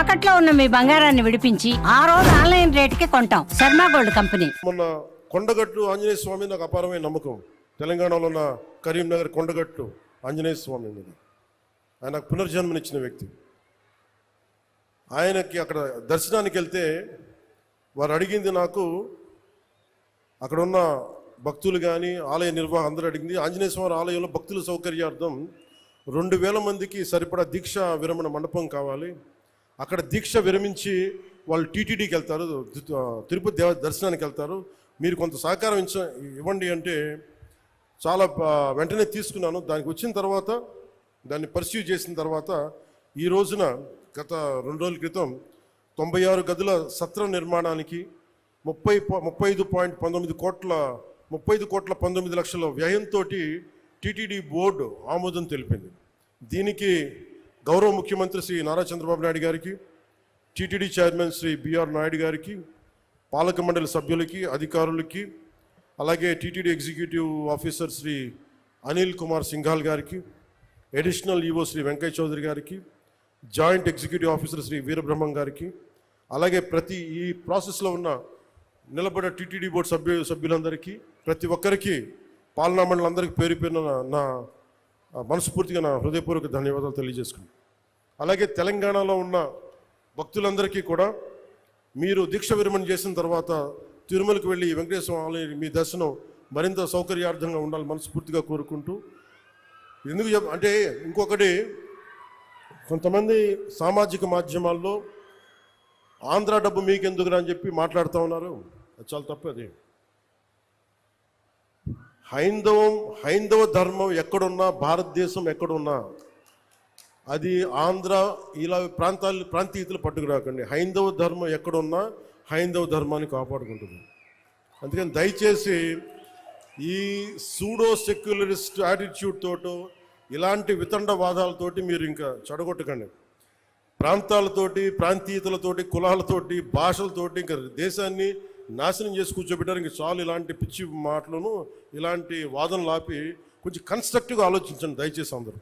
తాకట్లో ఉన్న మీ బంగారాన్ని విడిపించి ఆ రోజు ఆన్లైన్ రేటుకి కొంటాం. Sharma gold company. మొన్న కొండగట్టు ఆంజనేయ స్వామి నాకు అపారమైన నమ్మకం. తెలంగాణలో ఉన్న కరీంనగర్ కొండగట్టు ఆంజనేయ స్వామి మీద ఆయన నాకు పునర్జన్మనిచ్చిన వ్యక్తి. ఆయనకి అక్కడ దర్శనానికి వెళ్తే వారు అడిగింది నాకు అక్కడ ఉన్న భక్తులు కానీ ఆలయ నిర్వాహం అందరూ అడిగింది ఆంజనేయ స్వామి ఆలయంలో భక్తుల సౌకర్యార్థం రెండు వేల మందికి సరిపడా దీక్ష విరమణ మండపం కావాలి. అక్కడ దీక్ష విరమించి వాళ్ళు టీటీడీకి వెళ్తారు తిరుపతి దేవ దర్శనానికి వెళ్తారు. మీరు కొంత సహకారం ఇచ్చ ఇవ్వండి అంటే చాలా వెంటనే తీసుకున్నాను. దానికి వచ్చిన తర్వాత దాన్ని పర్సీవ్ చేసిన తర్వాత ఈ రోజున గత రెండు రోజుల క్రితం తొంభై ఆరు గదుల సత్ర నిర్మాణానికి ముప్పై ముప్పై ఐదు పాయింట్ పంతొమ్మిది కోట్ల ముప్పై ఐదు కోట్ల పంతొమ్మిది లక్షల వ్యయంతో టీటీడీ బోర్డు ఆమోదం తెలిపింది. దీనికి గౌరవ ముఖ్యమంత్రి శ్రీ నారా చంద్రబాబు నాయుడు గారికి TTD chairman Shri B R Naidu గారికి పాలక మండలి సభ్యులకి అధికారులకి అలాగే TTD executive officer Shri Anil Kumar Singhal గారికి additional E O Shri Venkaiah Chowdary గారికి joint executive officer Shri Veerabrahmam గారికి అలాగే ప్రతి ఈ ప్రాసెస్లో ఉన్న నిలబడ టీటీడీ బోర్డు సభ్యు సభ్యులందరికీ ప్రతి ఒక్కరికి పాలనా మండలందరికీ పేరు పేరున నా- మనస్ఫూర్తిగా నా హృదయపూర్వక ధన్యవాదాలు తెలియజేసుకున్నాను అలాగే తెలంగాణలో ఉన్న భక్తులందరికీ కూడా మీరు దీక్ష విరమణ చేసిన తర్వాత తిరుమలకు వెళ్ళి వెంకటేశ్వర ఆలయం మీ దర్శనం మరింత సౌకర్యార్థంగా ఉండాలి మనస్ఫూర్తిగా కోరుకుంటూ ఎందుకు చెప్ అంటే ఇంకొకటి కొంతమంది సామాజిక మాధ్యమాల్లో ఆంధ్ర డబ్బు మీకెందుకురా అని చెప్పి మాట్లాడుతూ ఉన్నారు. అది చాలా తప్పు అది. హైందవం హైందవ ధర్మం ఎక్కడున్నా భారతదేశం ఎక్కడున్నా అది ఆంధ్ర ఇలా ప్రాంతాలు ప్రాంతీయతలు పట్టుకురాకండి. హైందవ ధర్మం ఎక్కడున్నా హైందవ ధర్మాన్ని కాపాడుకుంటుంది. అందుకని దయచేసి ఈ సూడో సెక్యులరిస్ట్ యాటిట్యూడ్ తోటో ఇలాంటి వితండవాదాలతోటి మీరు ఇంకా చెడగొట్టకండి. ప్రాంతాలతోటి ప్రాంతీయతలతోటి కులాలతోటి భాషలతోటి ఇంకా దేశాన్ని నాశనం చేసి కూర్చోబెట్టారు. ఇంకా చాలు ఇలాంటి పిచ్చి మాటలను ఇలాంటి వాదనలు ఆపి కొంచెం కన్స్ట్రక్టివ్గా ఆలోచించండి దయచేసి అందరూ.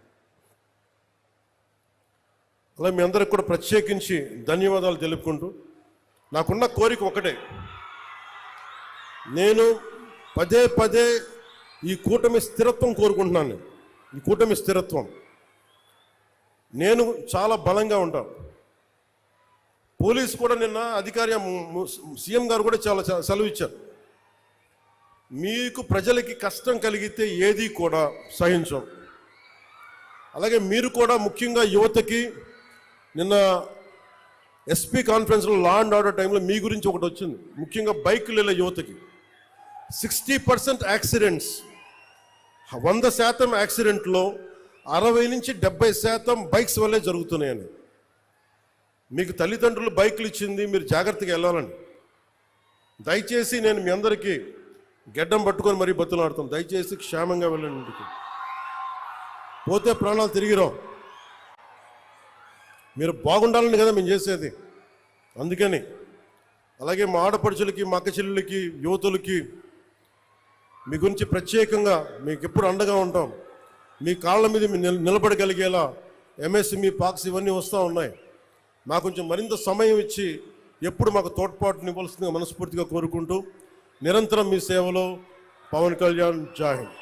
అలా మీ అందరికి కూడా ప్రత్యేకించి ధన్యవాదాలు తెలుపుకుంటూ నాకున్న కోరిక ఒకటే. నేను పదే పదే ఈ కూటమి స్థిరత్వం కోరుకుంటున్నాను ఈ కూటమి స్థిరత్వం. నేను చాలా బలంగా ఉంటాను పోలీస్ కూడా నిన్న అధికారి సీఎం గారు కూడా చాలా సెలవు ఇచ్చారు. మీకు ప్రజలకి కష్టం కలిగితే ఏది కూడా సహించం. అలాగే మీరు కూడా ముఖ్యంగా యువతకి నిన్న ఎస్పీ కాన్ఫరెన్స్లో లా అండ్ ఆర్డర్ టైంలో మీ గురించి ఒకటి వచ్చింది. ముఖ్యంగా బైకులు వెళ్ళే యువతకి. సిక్స్టీ పర్సెంట్ యాక్సిడెంట్స్ వంద శాతం యాక్సిడెంట్లో అరవై నుంచి డెబ్బై శాతం బైక్స్ వల్లే జరుగుతున్నాయని. మీకు తల్లిదండ్రులు బైకులు ఇచ్చింది మీరు జాగ్రత్తగా వెళ్ళాలండి. దయచేసి నేను మీ అందరికీ గెడ్డం పట్టుకొని మరీ బతులాడుతాం దయచేసి క్షేమంగా వెళ్ళండి. ఇంటికి పోతే ప్రాణాలు తిరిగిరావు మీరు బాగుండాలని కదా మేము చేసేది. అందుకని అలాగే మా ఆడపడుచులకి మా అక్క చెల్లెళ్ళకి యువతులకి మీ గురించి ప్రత్యేకంగా మీకు ఎప్పుడు అండగా ఉంటాం. మీ కాళ్ళ మీద నిలబడగలిగేలా ఎంఎస్ఎంఈ పాక్స్ ఇవన్నీ వస్తూ ఉన్నాయి. మాకు కొంచెం మరింత సమయం ఇచ్చి ఎప్పుడు మాకు తోడ్పాటునివ్వాల్సిందిగా మనస్ఫూర్తిగా కోరుకుంటూ నిరంతరం మీ సేవలో పవన్ కళ్యాణ్ జాహింద్